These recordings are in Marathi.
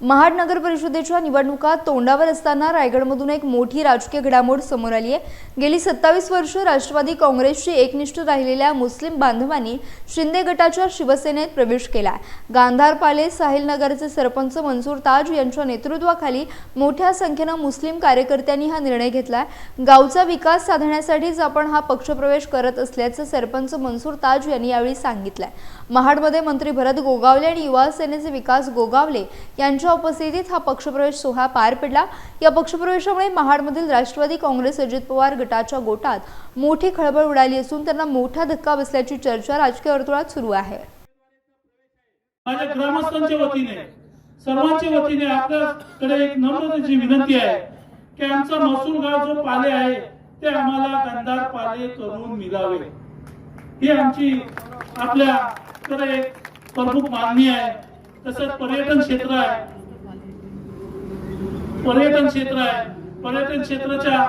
महाड नगर परिषदेच्या निवडणुका तोंडावर असताना रायगडमधून एक मोठी राजकीय घडामोड समोर आली आहे. गेली सत्तावीस वर्ष राष्ट्रवादी काँग्रेसची एकनिष्ठ राहिलेल्या मुस्लिम बांधवांनी शिंदे गटाच्या शिवसेनेत प्रवेश केला. गांधार पाले साहिल नगरचे सरपंच मंसूर ताज यांच्या नेतृत्वाखाली मोठ्या संख्येनं मुस्लिम कार्यकर्त्यांनी हा निर्णय घेतला गावचा विकास साधण्यासाठीच आपण हा पक्षप्रवेश करत असल्याचं सरपंच मंसूर ताज यांनी यावेळी सांगितलं महाडमध्ये मंत्री भरत गोगावले आणि युवा सेनेचे विकास गोगावले यांच्या यांच्या उपस्थितीत हा पक्षप्रवेश सोहळा पार पडला. या पक्षप्रवेशामुळे महाडमधील राष्ट्रवादी काँग्रेस अजित पवार गटाच्या गोटात मोठी खळबळ उडाली असून त्यांना मोठा धक्का बसल्याची चर्चा राजकीय वर्तुळात सुरू आहे. माझ्या ग्रामस्थांच्या वतीने सर्वांच्या वतीने आपल्याकडे एक नम्रतेची विनंती आहे की आमचा महसूल गाव जो पाले आहे ते आम्हाला गंधार पाले करून मिळावे. ही आमची आपल्याकडे एक प्रमुख मागणी आहे. तसंच पर्यटन क्षेत्र आहे. पर्यटन क्षेत्र आहे. पर्यटन क्षेत्राच्या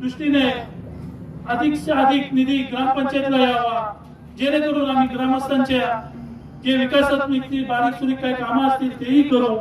दृष्टीने अधिक से अधिक निधी ग्रामपंचायतला यावा. जेणेकरून आम्ही ग्रामस्थांच्या जे विकासात्मक बारीक सुरीक काही कामं असतील तेही करू.